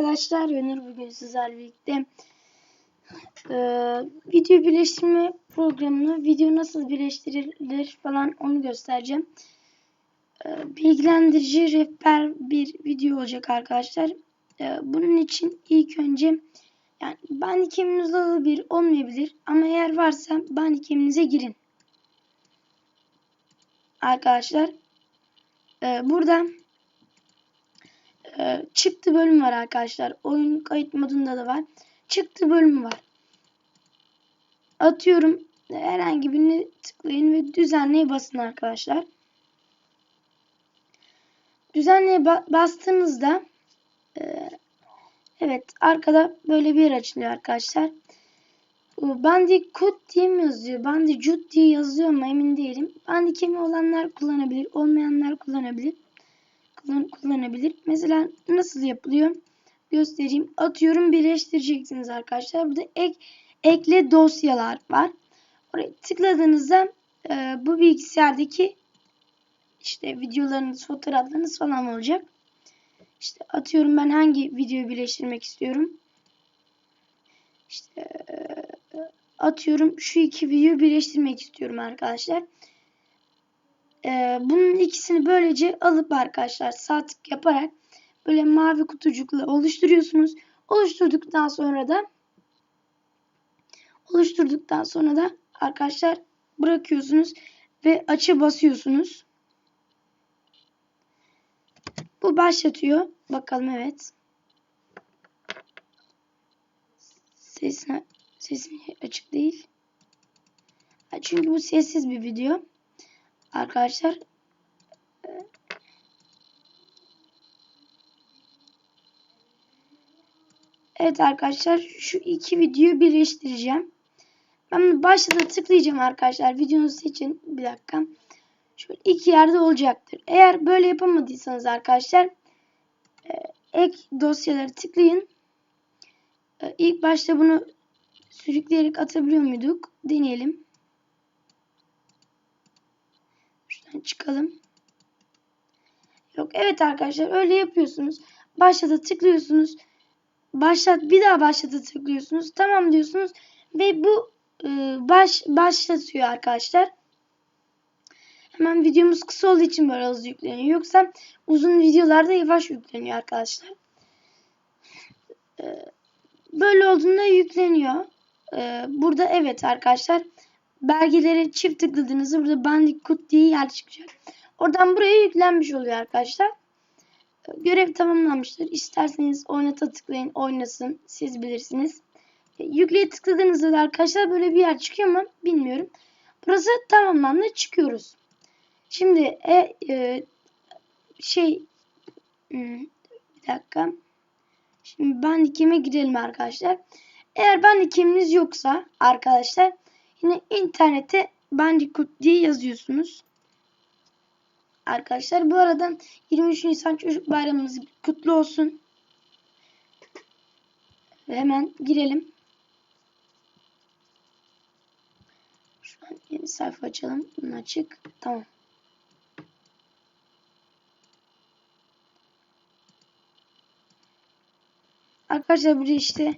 arkadaşlar. Önür bugün sizlerle birlikte e, video birleştirme programını, video nasıl birleştirilir falan onu göstereceğim. E, bilgilendirici, rehber bir video olacak arkadaşlar. E, bunun için ilk önce yani Bandicam'iniz bir olmayabilir ama eğer varsa Bandicam'inize girin. Arkadaşlar e, burada ee, çıktı bölüm var arkadaşlar. Oyun kayıt modunda da var. Çıktı bölümü var. Atıyorum. Herhangi birini tıklayın ve düzenleye basın arkadaşlar. Düzenleye ba bastığınızda e, evet arkada böyle bir yer açılıyor arkadaşlar. Bandicoot diye mi yazıyor? Bandicoot diye yazıyor mu emin değilim. Bandicam'i olanlar kullanabilir. Olmayanlar kullanabilir kullanabilir. Mesela nasıl yapılıyor? Göstereyim. Atıyorum birleştireceksiniz arkadaşlar. Burada ek ekle dosyalar var. Oraya tıkladığınızda e, bu bilgisayardaki işte videolarınız, fotoğraflarınız falan olacak. İşte atıyorum ben hangi videoyu birleştirmek istiyorum. İşte e, atıyorum şu iki videoyu birleştirmek istiyorum arkadaşlar. Ee, bunun ikisini böylece alıp arkadaşlar sağ tık yaparak böyle mavi kutucukla oluşturuyorsunuz. Oluşturduktan sonra da oluşturduktan sonra da arkadaşlar bırakıyorsunuz ve açı basıyorsunuz. Bu başlatıyor. Bakalım evet. Sesine, sesim açık değil. Çünkü bu sessiz bir video. Arkadaşlar Evet arkadaşlar şu iki videoyu birleştireceğim. Ben başta tıklayacağım arkadaşlar. Videonuzu seçin. Bir dakika. Şöyle iki yerde olacaktır. Eğer böyle yapamadıysanız arkadaşlar e, ek dosyaları tıklayın. E, ilk başta bunu sürükleyerek atabiliyor muyduk? Deneyelim. Şuradan çıkalım. Yok evet arkadaşlar öyle yapıyorsunuz. Başlata tıklıyorsunuz. Başlat bir daha başlata tıklıyorsunuz. Tamam diyorsunuz ve bu e, baş başlatıyor arkadaşlar. Hemen videomuz kısa olduğu için böyle hızlı yükleniyor. Yoksa uzun videolarda yavaş yükleniyor arkadaşlar. E, böyle olduğunda yükleniyor. E, burada evet arkadaşlar belgelere çift tıkladığınızda burada Bandicoot diye yer çıkacak. Oradan buraya yüklenmiş oluyor arkadaşlar. Görev tamamlanmıştır. İsterseniz oynata tıklayın oynasın. Siz bilirsiniz. Yükleye tıkladığınızda da arkadaşlar böyle bir yer çıkıyor mu bilmiyorum. Burası tamamlandı çıkıyoruz. Şimdi e, e, şey hmm, bir dakika. Şimdi Bandicam'e girelim arkadaşlar. Eğer Bandicam'iniz yoksa arkadaşlar Yine internete Bandicoot diye yazıyorsunuz. Arkadaşlar bu arada 23 Nisan Çocuk Bayramımız kutlu olsun. Ve hemen girelim. Şu an yeni sayfa açalım. Bunu açık. Tamam. Arkadaşlar burada işte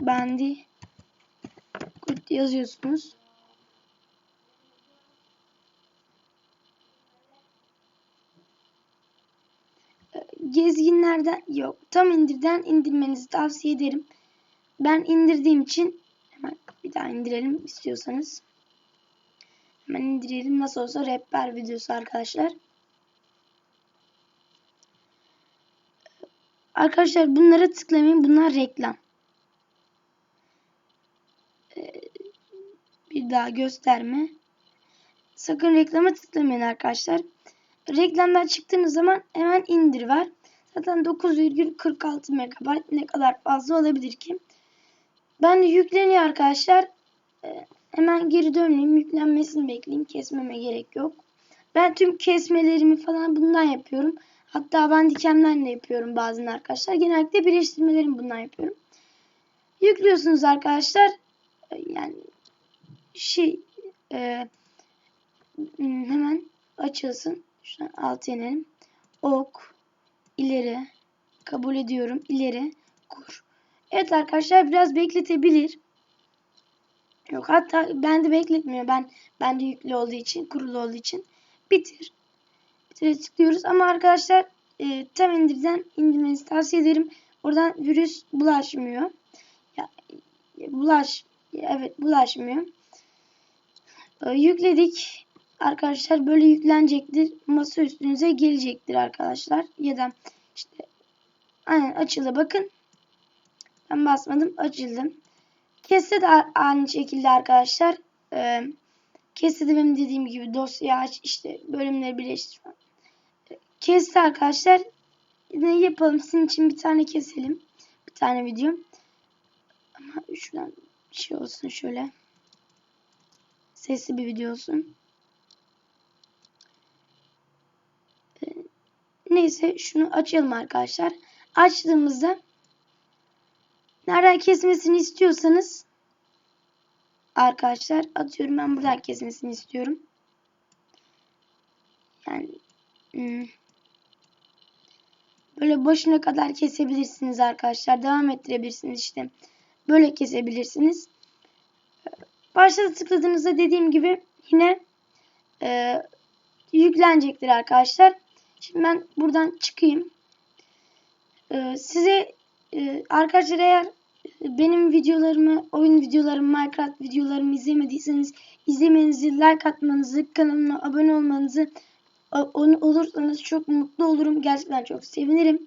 Bandi yazıyorsunuz. Gezginlerden yok. Tam indirden indirmenizi tavsiye ederim. Ben indirdiğim için hemen bir daha indirelim istiyorsanız. Hemen indirelim. Nasıl olsa rehber videosu arkadaşlar. Arkadaşlar bunlara tıklamayın. Bunlar reklam. Ee, bir daha gösterme. Sakın reklama tıklamayın arkadaşlar. Reklamdan çıktığınız zaman hemen indir var. Zaten 9,46 MB ne kadar fazla olabilir ki? Ben de yükleniyor arkadaşlar. Ee, hemen geri döneyim. Yüklenmesini bekleyeyim. Kesmeme gerek yok. Ben tüm kesmelerimi falan bundan yapıyorum. Hatta ben dikenlerle de yapıyorum bazen arkadaşlar. Genellikle birleştirmelerimi bundan yapıyorum. Yüklüyorsunuz arkadaşlar. Ee, yani şey e, hemen açılsın. Şuradan alt inelim. Ok ileri kabul ediyorum ileri kur. Evet arkadaşlar biraz bekletebilir. Yok hatta bende bekletmiyor. Ben bende yüklü olduğu için, kurulu olduğu için bitir. Bitire tıklıyoruz ama arkadaşlar e, tam indirden indirmenizi tavsiye ederim. Oradan virüs bulaşmıyor. Ya, bulaş evet bulaşmıyor. E, yükledik. Arkadaşlar böyle yüklenecektir. Masa üstünüze gelecektir arkadaşlar. Ya da işte aynen açıldı bakın. Ben basmadım açıldı. Kesse de aynı şekilde arkadaşlar. E, kesse de benim dediğim gibi dosya aç işte bölümleri birleştir. Kesse arkadaşlar. Ne yapalım sizin için bir tane keselim. Bir tane video. Ama şuradan şey olsun şöyle. Sesli bir video olsun. Neyse şunu açalım arkadaşlar. Açtığımızda nereden kesmesini istiyorsanız arkadaşlar atıyorum ben buradan kesmesini istiyorum. Yani hmm, böyle başına kadar kesebilirsiniz arkadaşlar. Devam ettirebilirsiniz işte. Böyle kesebilirsiniz. Başta tıkladığınızda dediğim gibi yine e, yüklenecektir arkadaşlar. Şimdi ben buradan çıkayım. Ee, size e, arkadaşlar eğer benim videolarımı, oyun videolarımı, Minecraft videolarımı izlemediyseniz izlemenizi, like atmanızı, kanalıma abone olmanızı onu olursanız çok mutlu olurum. Gerçekten çok sevinirim.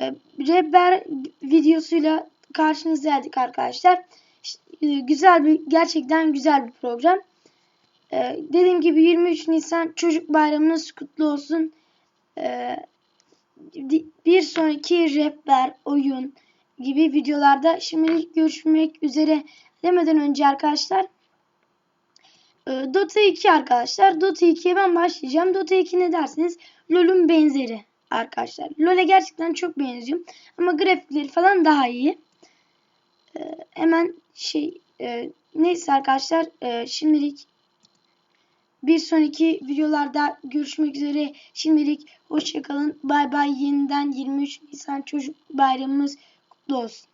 Ee, Rehber videosuyla karşınızdaydık arkadaşlar. İşte, e, güzel bir, gerçekten güzel bir program. Ee, dediğim gibi 23 Nisan Çocuk Bayramınız kutlu olsun. Ee, bir sonraki rehber, oyun gibi videolarda şimdilik görüşmek üzere demeden önce arkadaşlar e, Dota 2 arkadaşlar. Dota 2'ye ben başlayacağım. Dota 2 ne dersiniz? LoL'un benzeri arkadaşlar. LoL'e gerçekten çok benziyor. Ama grafikleri falan daha iyi. Ee, hemen şey e, neyse arkadaşlar e, şimdilik bir sonraki videolarda görüşmek üzere. Şimdilik hoşçakalın. Bay bay. Yeniden 23 Nisan Çocuk Bayramımız kutlu olsun.